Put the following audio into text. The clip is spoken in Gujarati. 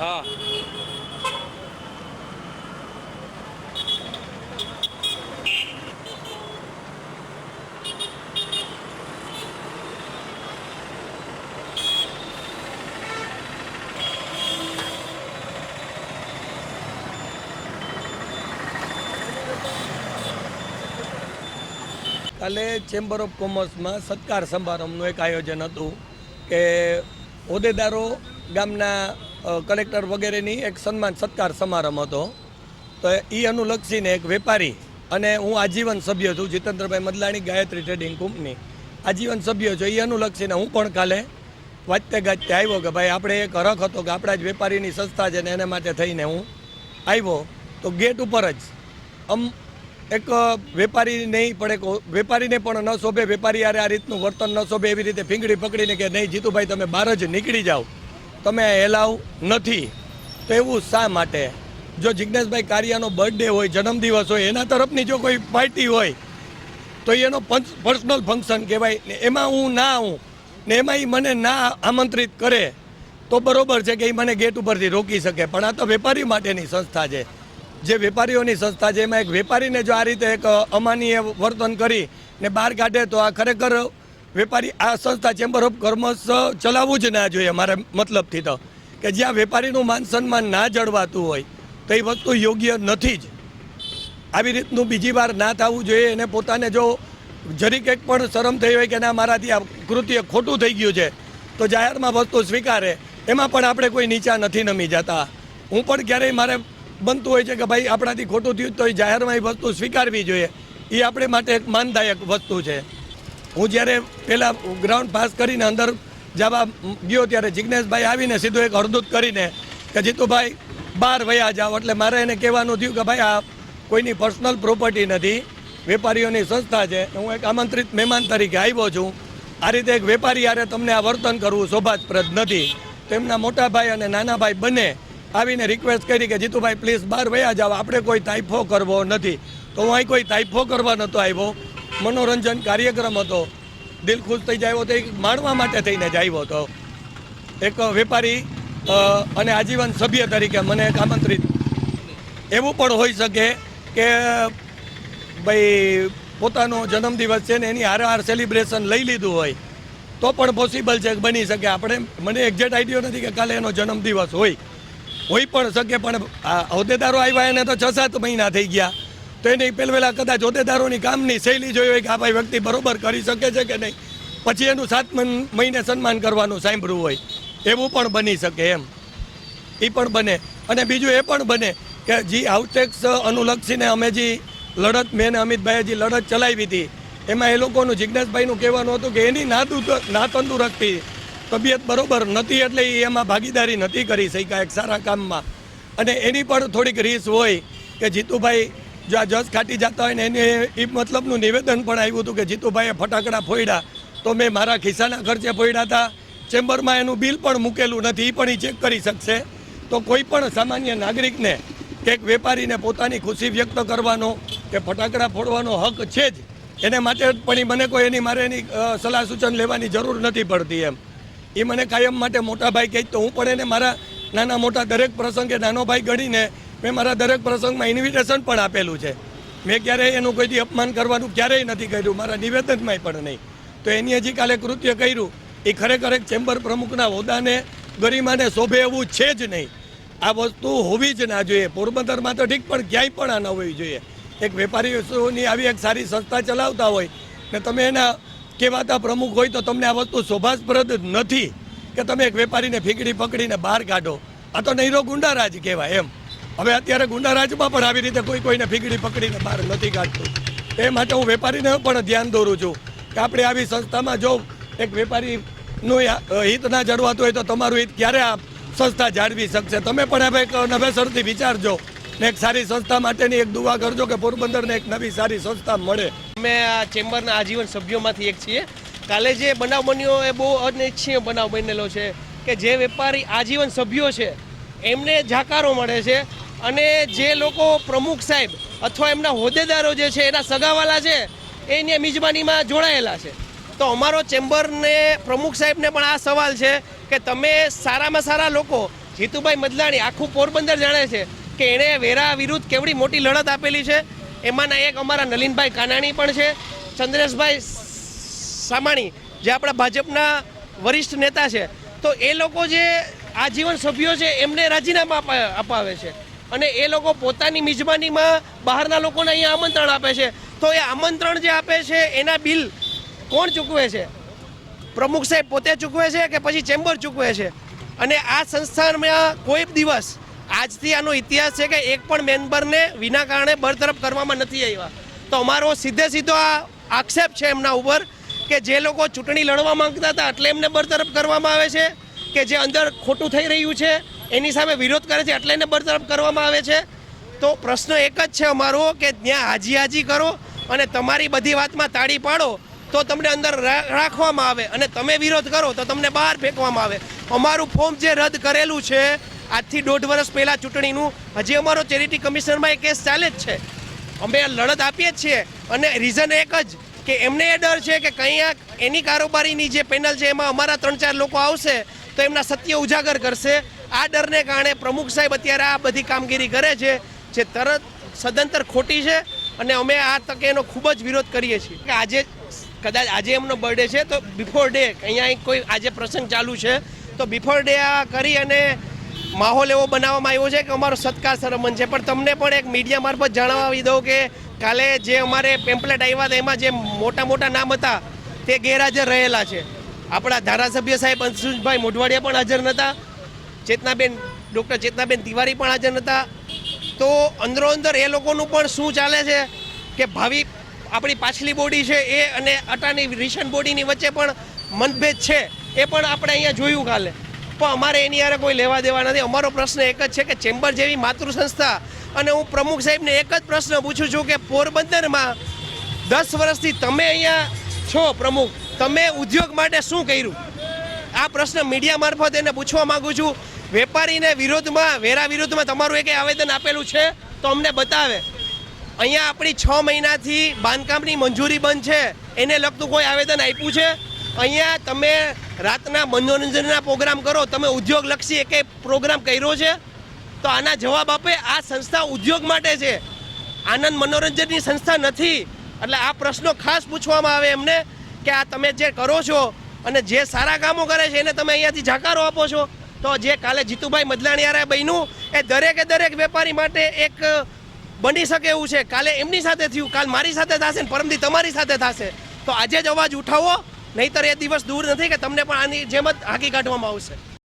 હા. કાલે ચેમ્બર ઓફ કોમર્સમાં સત્કાર સમારંભનું એક આયોજન હતું કે હોદ્દેદારો ગામના કલેક્ટર વગેરેની એક સન્માન સત્કાર સમારંભ હતો. તો એ અનુલક્ષીને એક વેપારી અને હું આજીવન સભ્ય છું, જીતેન્દ્રભાઈ મદલાણી, ગાયત્રી ટ્રેડિંગ કંપની આજીવન સભ્ય છું, એ અનુલક્ષીને હું પણ કાલે વાંચતે ગાજતે આવ્યો કે ભાઈ આપણે એક હરખ હતો કે આપણા જ વેપારીની સંસ્થા છે ને એના માટે થઈને હું આવ્યો. તો ગેટ ઉપર જ આમ એક વેપારી નહીં, પણ એક વેપારીને પણ ન શોભે. વેપારી યારે આ રીતનું વર્તન ન શોભે એવી રીતે ફીંગડી પકડીને કે નહીં જીતુભાઈ, તમે બહાર જ નીકળી જાઓ. તમે એલાવ નથી. તો એવું શા માટે? જો જિજ્ઞેશભાઈ કારિયાનો બર્થડે હોય, જન્મદિવસ હોય, એના તરફની જો કોઈ પાર્ટી હોય, તો એનો પર્સનલ ફંક્શન કહેવાય. ને એમાં હું ના આવું. ને એમાં એ મને ના આમંત્રિત કરે, તો બરોબર છે કે એ મને ગેટ ઉપરથી રોકી શકે. પણ આ તો વેપારી માટેની સંસ્થા છે. જે વેપારીઓની સંસ્થા છે, એમાં એક વેપારીને જો આ રીતે એક અમાનીય વર્તન કરી ને બહાર કાઢે, તો આ ખરેખર વેપારી આ સંસ્થા ચેમ્બર ઓફ કોમર્સ ચલાવવું જ ના જોઈએ મારા મતલબથી તો. કે જ્યાં વેપારીનું માન સન્માન ના જળવાતું હોય, તો એ વસ્તુ યોગ્ય નથી જ. આવી રીતનું બીજી વાર ના થવું જોઈએ અને પોતાને જો જરી કંઈક પણ શરમ થઈ હોય કે ના, મારાથી આ કૃત્ય ખોટું થઈ ગયું છે, તો જાહેરમાં વસ્તુ સ્વીકારે. એમાં પણ આપણે કોઈ નીચા નથી નમી જતા. હું પણ ક્યારેય મારે બનતું હોય છે કે ભાઈ આપણાથી ખોટું થયું તો એ જાહેરમાં એ વસ્તુ સ્વીકારવી જોઈએ. એ આપણે માટે એક માનદાયક વસ્તુ છે. હું જ્યારે પહેલાં ગ્રાઉન્ડ પાસ કરીને અંદર જવા ગયો ત્યારે જિજ્ઞેશભાઈ આવીને સીધું એક અડધૂત કરીને કે, જીતુભાઈ, બહાર વયા જાઓ. એટલે મારે એને કહેવાનું થયું કે, ભાઈ, આ કોઈની પર્સનલ પ્રોપર્ટી નથી, વેપારીઓની સંસ્થા છે. હું એક આમંત્રિત મહેમાન તરીકે આવ્યો છું. આ રીતે એક વેપારી યારે તમને આ વર્તન કરવું શોભાસ્પ્રદ નથી. તેમના મોટા ભાઈ અને નાના ભાઈ બંને આવીને રિક્વેસ્ટ કરી કે, જીતુભાઈ પ્લીઝ બહાર વયા જાઓ. આપણે કોઈ તાઇફો કરવો નથી. તો હું અહીં કોઈ તાઇફો કરવા નહોતો આવ્યો. મનોરંજન કાર્યક્રમ હતો. દિલ ખુશ થઈ જાય તો એક માણવા માટે થઈને જ આવ્યો હતો. એક વેપારી અને આજીવન સભ્ય તરીકે મને આમંત્રિત. એવું પણ હોઈ શકે કે, ભાઈ, પોતાનો જન્મદિવસ છે ને એની હારે સેલિબ્રેશન લઈ લીધું હોય, તો પણ પોસિબલ છે બની શકે. આપણે, મને એક્ઝેક્ટ આઈડિયો નથી કે કાલે એનો જન્મદિવસ હોય. હોઈ પણ શકે, પણ હોદ્દેદારો આવ્યા એને તો છ સાત મહિના થઈ ગયા. તો એની પહેલા કદાચ હોદ્દેદારોની કામની શૈલી જોઈ હોય કે આ ભાઈ વ્યક્તિ બરોબર કરી શકે છે કે નહીં. પછી એનું સાત મહિને સન્માન કરવાનું સાંભળ્યું હોય. એવું પણ બની શકે એમ. એ પણ બને. અને બીજું એ પણ બને કે જે આઉટટેક્સ અનુલક્ષીને અમે જે લડત, મેં અમિતભાઈએ જે લડત ચલાવી હતી, એમાં એ લોકોનું જિજ્ઞાસભાઈનું કહેવાનું હતું કે એની ના ના તંદુરસ્તી તબિયત બરોબર નથી એટલે એ એમાં ભાગીદારી નથી કરી શક્યા એક સારા કામમાં. અને એની પણ થોડીક રીસ હોય કે જીતુભાઈ જો આ જસ ખાટી જતા હોય ને એને એ મતલબનું નિવેદન પણ આવ્યું હતું કે જીતુભાઈએ ફટાકડા ફોડ્યા, તો મેં મારા ખિસ્સાના ખર્ચે ફોડ્યા હતા. ચેમ્બરમાં એનું બિલ પણ મૂકેલું નથી એ પણ એ ચેક કરી શકશે. તો કોઈ પણ સામાન્ય નાગરિકને કે એક વેપારીને પોતાની ખુશી વ્યક્ત કરવાનો કે ફટાકડા ફોડવાનો હક છે જ, એને માટે પણ એ મને કોઈ એની મારે એની સલાહ સૂચન લેવાની જરૂર નથી પડતી એમ. એ મને કાયમ માટે મોટા ભાઈ કહે તો હું પણ એને મારા નાના મોટા દરેક પ્રસંગે નાનો ભાઈ ગણીને મેં મારા દરેક પ્રસંગમાં ઇન્વિટેશન પણ આપેલું છે. મેં ક્યારેય એનું કોઈથી અપમાન કરવાનું ક્યારેય નથી કર્યું. મારા નિવેદનમાંય પણ નહીં. તો એની હજી કાલે કૃત્ય કર્યું. એ ખરેખર એક ચેમ્બર પ્રમુખના હોદ્દાને ગરિમાને શોભે એવું છે જ નહીં. આ વસ્તુ હોવી જ ના જોઈએ. પોરબંદરમાં તો ઠીક, પણ ક્યાંય પણ આ ન હોવી જોઈએ. એક વેપારીઓની આવી એક સારી સંસ્થા ચલાવતા હોય ને તમે એના કહેવાતા પ્રમુખ હોય તો તમને આ વસ્તુ શોભાસ્પદ નથી કે તમે એક વેપારીને ફીકડી પકડીને બહાર કાઢો. આ તો નૈરો ગુંડારાજ કહેવાય એમ. હવે અત્યારે ગુંડારાજમાં પણ આવી રીતે કોઈ કોઈને ફીગડી પકડીને બહાર નથી કાઢતું. એ માટે હું વેપારીને પણ ધ્યાન દોરું છું કે આપણે આવી સંસ્થામાં જો એક વેપારીનું હિત ના જળવાતું હોય તો તમારું હિત ક્યારે આ સંસ્થા જાળવી શકશે? તમે પણ હવે એક નવેસરથી વિચારજો ને એક સારી સંસ્થા માટેની એક દુવા કરજો કે પોરબંદરને એક નવી સારી સંસ્થા મળે. અમે આ ચેમ્બરના આજીવન સભ્યોમાંથી એક છીએ. કાલે જે બનાવ બન્યો એ બહુ અનિચ્છનીય બનાવ બનેલો છે કે જે વેપારી આજીવન સભ્યો છે, એમને જાકારો મળે છે. અને જે લોકો પ્રમુખ સાહેબ અથવા એમના હોદ્દેદારો જે છે, એના સગાવાલા છે, એની મિજબાનીમાં જોડાયેલા છે. તો અમારો ચેમ્બરને, પ્રમુખ સાહેબને પણ આ સવાલ છે કે તમે સારામાં સારા લોકો, જીતુભાઈ મદલાણી, આખું પોરબંદર જાણે છે કે એણે વેરા વિરુદ્ધ કેવડી મોટી લડત આપેલી છે? એમાંના એક અમારા નલિનભાઈ કાનાણી પણ છે, ચંદ્રેશભાઈ સામાણી, જે આપણા ભાજપના વરિષ્ઠ નેતા છે. તો એ લોકો જે આજીવન સભ્યો છે, એમને રાજીનામા અપાવે છે. અને એ લોકો પોતાની મિજબાનીમાં બહારના લોકોને અહીંયા આમંત્રણ આપે છે. તો એ આમંત્રણ જે આપે છે, એના બિલ કોણ ચૂકવે છે? પ્રમુખ સાહેબ પોતે ચૂકવે છે કે પછી ચેમ્બર ચૂકવે છે? અને આ સંસ્થામાં કોઈ દિવસ આજથી આનો ઇતિહાસ છે કે એક પણ મેમ્બરને વિના કારણે બરતરફ કરવામાં નથી આવ્યા. તો અમારો સીધે સીધો આ આક્ષેપ છે એમના ઉપર કે જે લોકો ચૂંટણી લડવા માંગતા હતા એટલે એમને બરતરફ કરવામાં આવે છે કે જે અંદર ખોટું થઈ રહ્યું છે એની સામે વિરોધ કરે છે એટલે એને બરતરફ કરવામાં આવે છે. તો પ્રશ્ન એક જ છે અમારો કે ત્યાં હાજી હાજી કરો અને તમારી બધી વાતમાં તાળી પાડો તો તમને અંદર રાખવામાં આવે અને તમે વિરોધ કરો તો તમને બહાર ફેંકવામાં આવે. અમારું ફોર્મ જે રદ કરેલું છે, આજથી દોઢ વર્ષ પહેલાં ચૂંટણીનું, હજી અમારો ચેરિટી કમિશનમાં એ કેસ ચાલે જ છે. અમે લડત આપીએ જ છીએ અને રીઝન એક જ કે એમને એ ડર છે કે કંઈક એની કારોબારીની જે પેનલ છે એમાં અમારા ત્રણ ચાર લોકો આવશે તો એમના સત્ય ઉજાગર કરશે. આ ડરને કારણે પ્રમુખ સાહેબ અત્યારે આ બધી કામગીરી કરે છે, જે તરત સદંતર ખોટી છે અને અમે આ તકે એનો ખૂબ જ વિરોધ કરીએ છીએ. કે આજે કદાચ આજે એમનો બર્થડે છે, તો બિફોર ડે અહીંયા કોઈ આજે પ્રસંગ ચાલુ છે, તો બિફોર ડે આ કરી અને માહોલ એવો બનાવવામાં આવ્યો છે કે અમારો સત્કાર સરમન છે. પણ તમને પણ એક મીડિયા મારફત જણાવી દઉં કે કાલે જે અમારે પેમ્પલેટ આવ્યા હતા, એમાં જે મોટા મોટા નામ હતા, તે ગેરહાજર રહેલા છે. આપણા ધારાસભ્ય સાહેબ અંશુભાઈ મોઢવાડિયા પણ હાજર નહોતા ચેતનાબેન, ડૉક્ટર ચેતનાબેન તિવારી પણ હાજર હતા તો અંદરો અંદર એ લોકોનું પણ શું ચાલે છે કે ભાવિ આપણી પાછલી બોડી છે એ અને અટાની રિસન્ટ બોડીની વચ્ચે પણ મતભેદ છે, એ પણ આપણે અહીંયા જોયું કાલે. પણ અમારે એની યારે કોઈ લેવા દેવા નથી. અમારો પ્રશ્ન એક જ છે કે ચેમ્બર જેવી માતૃ સંસ્થા અને હું પ્રમુખ સાહેબને એક જ પ્રશ્ન પૂછું છું કે પોરબંદરમાં દસ વર્ષથી તમે અહીંયા છો પ્રમુખ. તમે ઉદ્યોગ માટે શું કર્યું? આ પ્રશ્ન મીડિયા મારફત એને પૂછવા માંગુ છું. વેપારીને વિરોધમાં, વેરા વિરુદ્ધમાં તમારું એક આવેદન આપેલું છે? તો અમને બતાવે. અહીંયા આપણી છ મહિનાથી બાંધકામની મંજૂરી બંધ છે. એને લગતું કોઈ આવેદન આપ્યું છે? અહીંયા તમે રાતના મનોરંજનના પ્રોગ્રામ કરો, તમે ઉદ્યોગલક્ષી એકે પ્રોગ્રામ કર્યો છે? તો આના જવાબ આપે, આ સંસ્થા ઉદ્યોગ માટે છે. આનંદ મનોરંજનની સંસ્થા નથી. એટલે આ પ્રશ્નો ખાસ પૂછવામાં આવે એમને કે આ તમે જે કરો છો અને જે સારા કામો કરે છે એને તમે અહીંયાથી જાકારો આપો છો. તો જે કાલે જીતુભાઈ મદલાણીયારે બન્યું, એ દરેકે દરેક વેપારી માટે એક બની શકે એવું છે. કાલે એમની સાથે થયું, કાલ મારી સાથે થશે ને પરમદી તમારી સાથે થશે. તો આજે જ અવાજ ઉઠાવો, નહીતર એ દિવસ દૂર નથી કે તમને પણ આની જેમ જ હાકી કાઢવામાં આવશે.